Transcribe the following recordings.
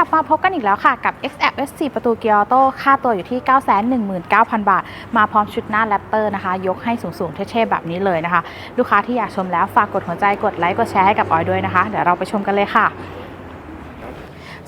ลับมาพบกันอีกแล้วค่ะ กับ XF S4 ประตูเกียร์ออโต้ค่าตัวอยู่ที่ 919,000 บาท มาพร้อมชุดหน้าแรปเตอร์นะคะ ยกให้สูงๆ เท่ๆ แบบนี้เลยนะคะ ลูกค้าที่อยากชมแล้วฝากกดหัวใจกดไลค์กดแชร์ให้กับออยด้วยนะคะ เดี๋ยวเราไปชมกันเลยค่ะ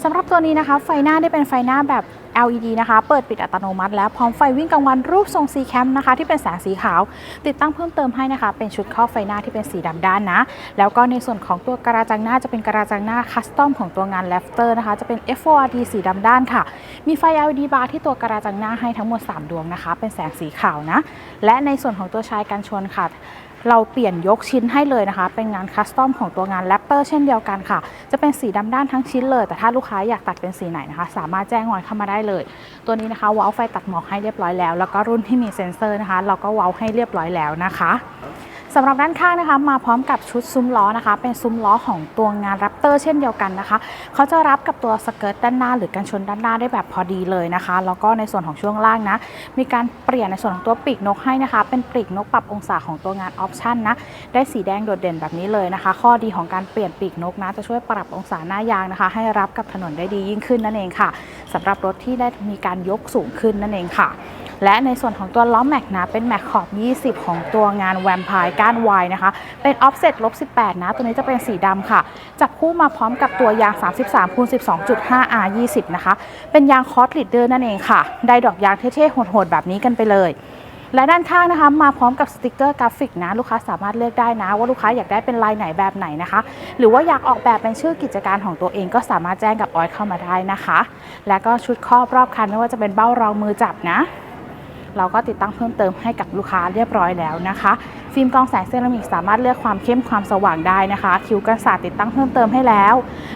สำหรับตัวนี้นะคะไฟหน้าได้เป็นไฟหน้าแบบ LED นะคะ เปิดปิดอัตโนมัติ แล้วพร้อมไฟวิ่งกลางวันรูปทรง C cam นะคะ ที่เป็นแสงสีขาว ติดตั้งเพิ่มเติมให้นะคะ เป็นชุดครอบไฟหน้าที่เป็นสีดำด้านนะ แล้วก็ในส่วนของตัวกระจังหน้าจะเป็นกระจังหน้าคัสตอมของตัวงาน l a f t e r นะคะ จะเป็น FORD สีดำด้านค่ะ มีไฟ LED บาร์ที่ตัวกระจังหน้าให้ทั้งหมด 3 ดวงนะคะ เป็นแสงสีขาวนะ และในส่วนของตัวชายกันชนค่ะ เราเปลี่ยนยกชิ้นให้เลยนะคะ เป็นงานคัสตอมของตัวงานแรปเปอร์เช่นเดียวกันค่ะ จะเป็นสีดำด้านทั้งชิ้นเลย แต่ถ้าลูกค้าอยากตัดเป็นสีไหนนะคะ สามารถแจ้งงอยเข้ามาได้เลย ตัวนี้นะคะวอลไฟตัดหมอกให้เรียบร้อยแล้ว แล้วก็รุ่นที่มีเซ็นเซอร์นะคะ เราก็วอลให้เรียบร้อยแล้วนะคะ สำหรับด้านข้างนะคะ มาพร้อมกับชุดซุ้มล้อนะคะ เป็นซุ้มล้อของตัวงานแรปเตอร์เช่นเดียวกันนะคะเขาจะรับกับตัวสเกิร์ตด้านหน้า หรือกันชนด้านหน้าได้แบบพอดีเลยนะคะ แล้วก็ในส่วนของช่วงล่างนะ มีการเปลี่ยนในส่วนของตัวปีกนกให้นะคะ เป็นปีกนกปรับองศาของตัวงานออปชั่นนะได้สีแดงโดดเด่นแบบนี้เลยนะคะ ข้อดีของการเปลี่ยนปีกนกนะ จะช่วยปรับองศาหน้ายางนะคะ ให้รับกับถนนได้ดียิ่งขึ้นนั่นเองค่ะสำหรับรถที่ได้มีการยกสูงขึ้นนั่นเองค่ะ และในส่วนของตัวล้อแม็กนะเป็นแม็กขอบ 20 ของตัวงานแวมไพร์ก้านวายนะคะ เป็นออฟเซ็ตลบ 18 นะ ตัวนี้จะเป็นสีดำค่ะ จับคู่มาพร้อมกับตัวยาง 33คูณ12.5 R 20นะคะ เป็นยางคอสลีดเดอร์นั่นเองค่ะ ได้ดอกยางเท่ๆโหดๆ แบบนี้กันไปเลยและด้านข้างนะคะมาพร้อมกับสติกเกอร์กราฟิกนะ ลูกค้าสามารถเลือกได้นะ ว่าลูกค้าอยากได้เป็นลายไหนแบบไหนนะคะ หรือว่าอยากออกแบบเป็นชื่อกิจการของตัวเองก็สามารถแจ้งกับออยเข้ามาได้นะคะ และก็ชุดครอบรอบคันไม่ว่าจะเป็นเบ้ารองมือจับนะ เราก็ติดตั้งเพิ่มเติมให้กับลูกค้าเรียบร้อยแล้วนะคะ ฟิล์มกองแสงเซรามิกสามารถเลือกความเข้มความสว่างได้นะคะ คิ้วกันศาสตร์ติดตั้งเพิ่มเติมให้แล้ว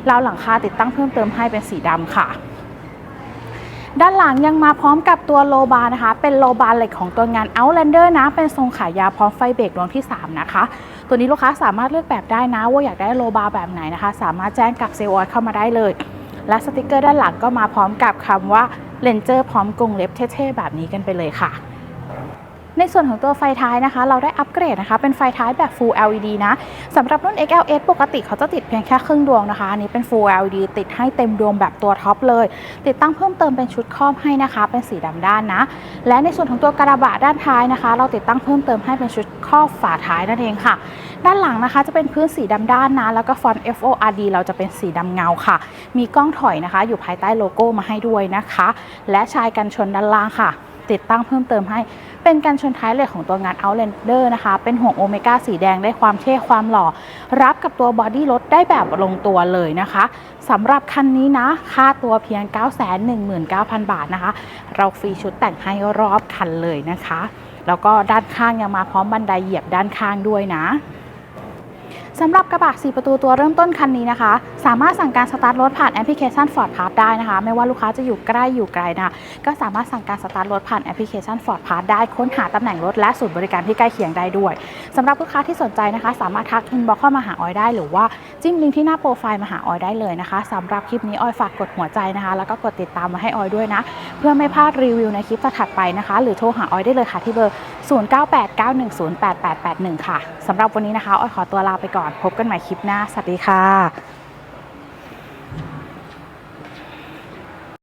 ราวหลังคาติดตั้งเพิ่มเติมให้เป็นสีดำค่ะด้านหลังยังมาพร้อมกับตัวโลบาร์นะคะ เป็นโลบาร์เหล็กของตัวงาน Outlander นะ เป็นทรงขายาวพร้อมไฟเบรกดวงที่ 3 นะคะ ตัวนี้ลูกค้าสามารถเลือกแบบได้นะ ว่าอยากได้โลบาร์แบบไหนนะคะ สามารถแจ้งกับเซลล์ออยเข้ามาได้เลย และสติกเกอร์ด้านหลังก็มาพร้อมกับคำว่า เลนเจอร์พร้อมกรงเล็บเท่ๆแบบนี้กันไปเลยค่ะ ในส่วนของตัวไฟท้ายนะคะ เราได้อัปเกรดนะคะ เป็นไฟท้ายแบบ Full LED นะสำหรับรุ่น XLS ปกติเขาจะติดเพียงแค่ครึ่งดวงนะคะ อันนี้เป็น Full LED ติดให้เต็มดวงแบบตัวท็อปเลย ติดตั้งเพิ่มเติมเป็นชุดครอบให้นะคะ เป็นสีดำด้านนะ และในส่วนของตัวกระบะด้านท้ายนะคะ เราติดตั้งเพิ่มเติมให้เป็นชุดครอบฝาท้ายนั่นเองค่ะ ด้านหลังนะคะจะเป็นพื้นสีดำด้านนะ แล้วก็ฟอนต์ FORD เราจะเป็นสีดำเงาค่ะ มีกล้องถอยนะคะ อยู่ภายใต้โลโก้มาให้ด้วยนะคะ และชายกันชนด้านล่างค่ะ ติดตั้งเพิ่มเติมให้ เป็นการชนท้ายเหล็กของตัวงาน Outlander นะคะ เป็นห่วงโอเมก้าสีแดงได้ความเท่ความหล่อ รับกับตัวบอดี้รถได้แบบลงตัวเลยนะคะสำหรับคันนี้นะ ค่าตัวเพียง 919,000 บาทนะคะ เราฟรีชุดแต่งให้รอบคันเลยนะคะ แล้วก็ด้านข้างยังมาพร้อมบันไดเหยียบด้านข้างด้วยนะ สำหรับกระบะ 4 ประตูตัวเริ่มต้นคันนี้นะคะ สามารถสั่งการสตาร์ทรถผ่านแอปพลิเคชัน Ford Pass ได้นะคะ ไม่ว่าลูกค้าจะอยู่ใกล้อยู่ไกลนะคะก็สามารถสั่งการสตาร์ทรถผ่านแอปพลิเคชัน Ford Pass ได้ค้นหาตำแหน่งรถและศูนย์บริการที่ใกล้เคียงได้ด้วย สำหรับลูกค้าที่สนใจนะคะ สามารถทักอินบ็อกเข้ามาหาออยได้ หรือว่าจิ้มลิงก์ที่หน้าโปรไฟล์มาหาออยได้เลยนะคะสำหรับคลิปนี้ออยฝากกดหัวใจนะคะ แล้วก็กดติดตามมาให้ออยด้วยนะ เพื่อไม่พลาดรีวิวในคลิปถัดไปนะคะ หรือโทรหาออยได้เลยค่ะที่เบอร์ 0989108881 ค่ะสำหรับวันนี้นะคะออยขอตัวลาไปก่อน พบกันใหม่คลิปหน้าสวัสดีค่ะ